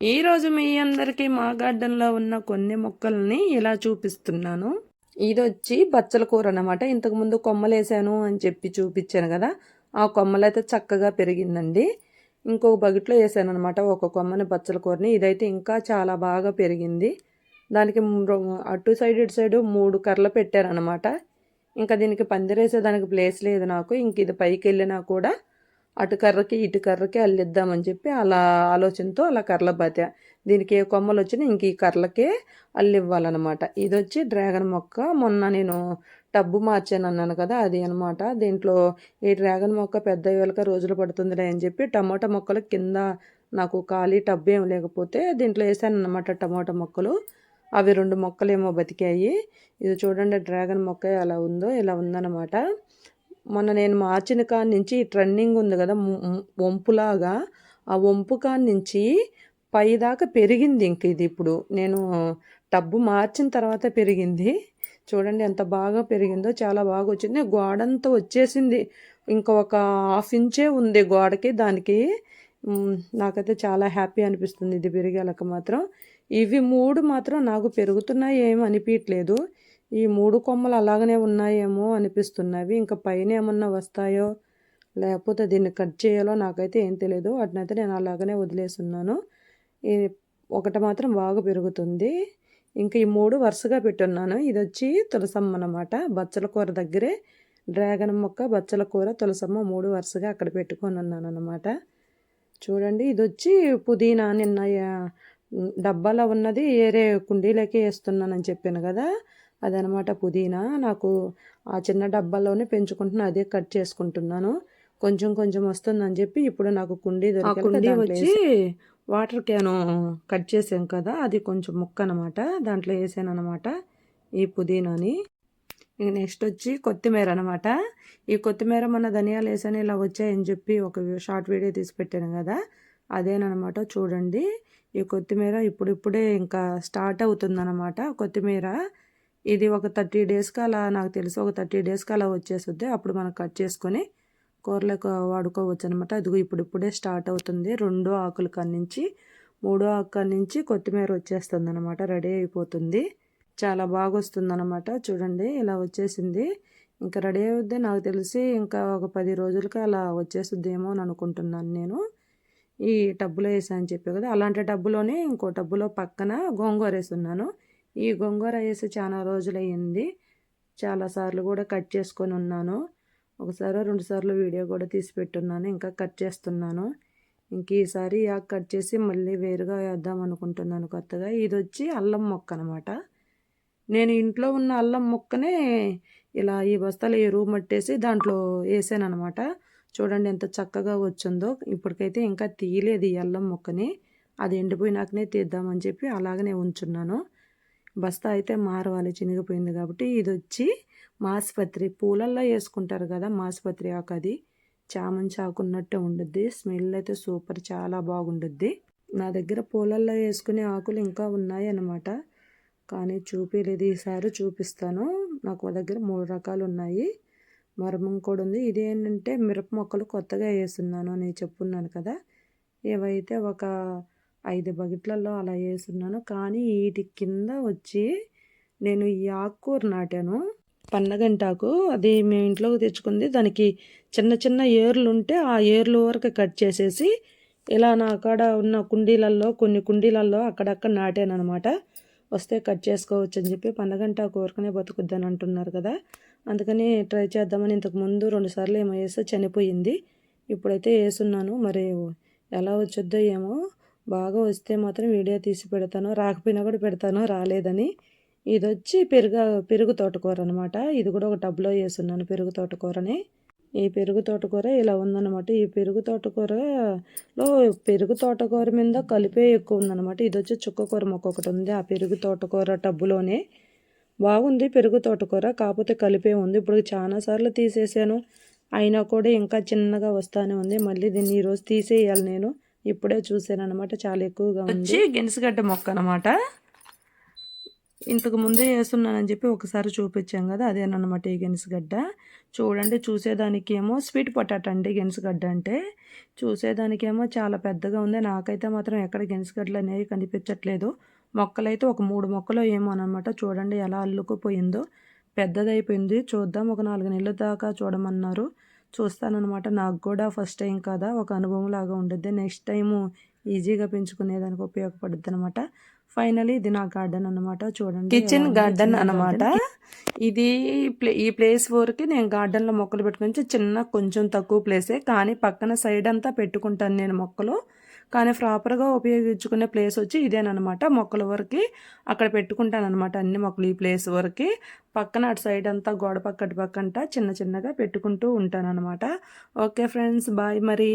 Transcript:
ఈరోజు మీ అందరికీ మా గార్డెన్లో ఉన్న కొన్ని మొక్కల్ని ఇలా చూపిస్తున్నాను. ఇది వచ్చి బచ్చల కూర అనమాట ఇంతకుముందు కొమ్మలు వేసాను అని చెప్పి చూపించాను కదా ఆ కొమ్మలైతే చక్కగా పెరిగిందండి. ఇంకొక బకెట్లో వేసాను అనమాట ఒక కొమ్మని బచ్చల కూరని. ఇదైతే ఇంకా చాలా బాగా పెరిగింది. దానికి అటు సైడ్ ఇటు సైడ్ మూడు కర్రలు పెట్టారనమాట ఇంకా దీనికి పందిరేసే దానికి ప్లేస్ లేదు నాకు. ఇంక ఇది పైకి వెళ్ళినా కూడా అటు కర్రకి ఇటు కర్రకి అల్లిద్దామని చెప్పి అలా ఆలోచనతో అలా కర్రల బాత దీనికి ఏ కొమ్మలు వచ్చినా ఇంక ఈ కర్రలకే అల్లివ్వాలన్నమాట. ఇది వచ్చి డ్రాగన్ మొక్క. మొన్న నేను టబ్బు మార్చాను అన్నాను కదా అది అనమాట దీంట్లో ఈ డ్రాగన్ మొక్క పెద్ద అయ్యేలాక రోజులు పడుతుందిలే అని చెప్పి టమాటా మొక్కలు కింద నాకు ఖాళీ టబ్బు ఏం లేకపోతే దీంట్లో వేసాను అనమాట టమాటా మొక్కలు. అవి రెండు మొక్కలేమో బతికాయి. ఇది చూడండి డ్రాగన్ మొక్క ఎలా ఉందో ఇలా ఉందన్నమాట. మొన్న నేను మార్చిన కాడి నుంచి ఈ ట్రెండింగ్ ఉంది కదా వంపులాగా ఆ వంపు కాడి నుంచి పైదాకా పెరిగింది ఇంక ఇది ఇప్పుడు. నేను టబ్బు మార్చిన తర్వాత పెరిగింది. చూడండి ఎంత బాగా పెరిగిందో చాలా బాగా వచ్చింది. గోడంతా వచ్చేసింది. ఇంకా ఒక హాఫ్ ఇంచే ఉంది గోడకి దానికి. నాకైతే చాలా హ్యాపీ అనిపిస్తుంది ఇది పెరిగేలక మాత్రం. ఇవి మూడు మాత్రం నాకు పెరుగుతున్నాయి ఏమి అనిపించట్లేదు ఈ మూడు కొమ్మలు అలాగనే ఉన్నాయేమో అనిపిస్తున్నవి. ఇంకా పైన ఏమన్నా వస్తాయో లేకపోతే దీన్ని కట్ చేయాలో నాకైతే ఏం తెలియదు వాటినైతే నేను అలాగనే వదిలేసున్నాను. ఈ ఒకటి మాత్రం బాగా పెరుగుతుంది. ఇంకా ఈ మూడు వరుసగా పెట్టున్నాను. ఇది వచ్చి తులసమ్మ అన్నమాట. బచ్చల కూర దగ్గరే డ్రాగన్ మొక్క బచ్చల కూర తులసమ్మ మూడు వరుసగా అక్కడ పెట్టుకొని ఉన్నాను అన్నమాట. చూడండి ఇది వచ్చి పుదీనా నిన్న డబ్బాలో ఉన్నది ఏరే కుండీలోకి వేస్తున్నానని చెప్పాను కదా. అదనమాట పుదీనా. నాకు ఆ చిన్న డబ్బాలోనే పెంచుకుంటున్నా అదే కట్ చేసుకుంటున్నాను. కొంచెం కొంచెం వస్తుందని చెప్పి ఇప్పుడు నాకు కుండీ దొరికింది కుండీ వచ్చి వాటర్ క్యాను కట్ చేసాం కదా అది కొంచెం ముక్క అనమాట దాంట్లో వేసాను అనమాట ఈ పుదీనాని. ఇంక నెక్స్ట్ వచ్చి కొత్తిమీర అనమాట ఈ కొత్తిమీర మన ధనియాలు వేసాను ఇలా వచ్చాయని చెప్పి ఒక షార్ట్ వీడియో తీసి పెట్టాను కదా అదేనమాట చూడండి. ఈ కొత్తిమీర ఇప్పుడిప్పుడే ఇంకా స్టార్ట్ అవుతుందన్నమాట కొత్తిమీర. ఇది ఒక థర్టీ డేస్కి అలా నాకు తెలుసు. ఒక థర్టీ డేస్కి అలా వచ్చేస్తుంది. అప్పుడు మనం కట్ చేసుకొని కూరలకు వాడుకోవచ్చు అనమాట అదిగో ఇప్పుడిప్పుడే స్టార్ట్ అవుతుంది. రెండో ఆకుల కాడ నుంచి మూడో ఆకు నుంచి కొత్తిమీర వచ్చేస్తుంది అనమాట రెడీ అయిపోతుంది. చాలా బాగా వస్తుంది అనమాట చూడండి ఇలా వచ్చేసింది. ఇంకా రెడీ అవుద్ది. నాకు తెలిసి ఇంకా ఒక పది రోజులకి అలా వచ్చేస్తుందేమో అని అనుకుంటున్నాను నేను. ఈ టబ్బులో వేసాను అని చెప్పి కదా అలాంటి టబ్బులోనే ఇంకో టబ్బులో పక్కన గోంగూర వేస్తున్నాను. ఈ గోంగూర వేసి చాలా రోజులు అయ్యింది చాలాసార్లు కూడా కట్ చేసుకొని ఉన్నాను. ఒకసారి రెండు సార్లు వీడియో కూడా తీసి పెట్టున్నాను. ఇంకా కట్ చేస్తున్నాను. ఇంక ఈసారి యాక్ కట్ చేసి మళ్ళీ వేరుగా వేద్దాం అనుకుంటున్నాను కొత్తగా. ఇది వచ్చి అల్లం మొక్క అనమాట నేను ఇంట్లో ఉన్న అల్లం మొక్కనే ఇలా ఈ బస్తాలు ఎరువు మట్టేసి దాంట్లో వేసాను అనమాట చూడండి ఎంత చక్కగా వచ్చిందో. ఇప్పటికైతే ఇంకా తీయలేదు ఈ అల్లం మొక్కని. అది ఎండిపోయినాకనే తీద్దామని చెప్పి అలాగనే ఉంచున్నాను. బస్తా అయితే మారవాలి చినిగిపోయింది కాబట్టి ఇది వచ్చి మాసుపత్రి. పూలల్లో వేసుకుంటారు కదా మాసుపత్రి ఆకు అది. చామంతి ఆకు ఉన్నట్టే ఉండుద్ది. స్మెల్ అయితే సూపర్ చాలా బాగుండుద్ది. నా దగ్గర పూలల్లో వేసుకునే ఆకులు ఇంకా ఉన్నాయి అన్నమాట కానీ చూపించలేదు ఈసారి చూపిస్తాను. నాకు దగ్గర మూడు రకాలు ఉన్నాయి. మరమం కూడా ఉంది. ఇది ఏంటంటే మిరప మొక్కలు కొత్తగా వేస్తున్నాను అని చెప్పున్నాను కదా. ఏవైతే ఒక ఐదు బకెట్లలో అలా వేసున్నాను కానీ వీటి కింద వచ్చి నేను ఈ ఆకుకూర నాటాను. పన్నగంటాకు అది మేము ఇంట్లోకి తెచ్చుకుంది. దానికి చిన్న చిన్న ఏర్లు ఉంటే ఆ ఏర్లు వరకు కట్ చేసేసి ఇలా నా అక్కడ ఉన్న కుండీలల్లో కొన్ని కుండీలల్లో అక్కడక్కడ నాటాను అనమాట వస్తే కట్ చేసుకోవచ్చు అని చెప్పి పన్నగంట కోరుకునే బతుకుద్దని అంటున్నారు కదా. అందుకని ట్రై చేద్దామని ఇంతకు ముందు ఏమో వేస్తే చనిపోయింది. ఇప్పుడైతే వేసున్నాను. మరి ఎలా వచ్చొద్దో ఏమో బాగా వస్తే మాత్రం వీడియో తీసి పెడతాను రాకపోయినా కూడా పెడతాను రాలేదని. ఇది వచ్చి పెరుగు పెరుగు తోటకూర అనమాట ఇది కూడా ఒక టబ్లో వేసున్నాను పెరుగు తోటకూరని. ఈ పెరుగు తోటకూర ఇలా ఉందన్నమాట. ఈ పెరుగు తోటకూరలో పెరుగు తోటకూర మీద కలిపే ఎక్కువ ఉందన్నమాట. ఇది వచ్చి చుక్కకూర మొక్క ఒకటి ఉంది ఆ పెరుగు తోటకూర టబ్బులోనే. బాగుంది పెరుగు తోటకూర కాకపోతే కలిపే ఉంది. ఇప్పుడు చాలా సార్లు తీసేసాను. అయినా కూడా ఇంకా చిన్నగా వస్తానే ఉంది. మళ్ళీ దీన్ని ఈరోజు తీసేయాలి నేను. ఇప్పుడే చూసాను అనమాట చాలా ఎక్కువగా ఉంది. గెనిసిగడ్డ మొక్క అనమాట ఇంతకు ముందే వేస్తున్నానని చెప్పి ఒకసారి చూపించాం కదా అదేనమాట ఈ గెనిసిగడ్డ. చూడండి చూసేదానికి ఏమో స్వీట్ పొటాటో అండి గెనిసిగడ్డ అంటే. చూసేదానికేమో చాలా పెద్దగా ఉంది నాకైతే మాత్రం ఎక్కడ గెనిసిగడ్డలు అనేవి కనిపించట్లేదు. మొక్కలైతే ఒక మూడు మొక్కలు ఏమో అనమాట చూడండి ఎలా అల్లుకుపోయిందో. పెద్దదైపోయింది చూద్దాం ఒక నాలుగు నెలల దాకా చూడమన్నారు. చూస్తానన్నమాట. నాకు కూడా ఫస్ట్ టైం కదా ఒక అనుభవం లాగా ఉండిద్ది. నెక్స్ట్ టైము ఈజీగా పెంచుకునేదానికి ఉపయోగపడుద్ది అనమాట ఫైనలీ ఇది నా గార్డెన్ అనమాట చూడండి కిచెన్ గార్డెన్ అనమాట ఇది ప్లే ఈ ప్లేస్ వరకు నేను గార్డెన్లో మొక్కలు పెట్టుకుని చిన్న కొంచెం తక్కువ ప్లేసే కానీ పక్కన సైడ్ అంతా పెట్టుకుంటాను నేను మొక్కలు. కానీ ప్రాపర్గా ఉపయోగించుకునే ప్లేస్ వచ్చి ఇదేనమాట మొక్కల వరకు. అక్కడ పెట్టుకుంటానమాట అన్ని మొక్కలు ఈ ప్లేస్ వరకు. పక్కన అటు సైడ్ అంతా గోడ పక్కటి పక్కంట చిన్న చిన్నగా పెట్టుకుంటూ ఉంటాననమాట ఓకే ఫ్రెండ్స్ బాయ్ మరి.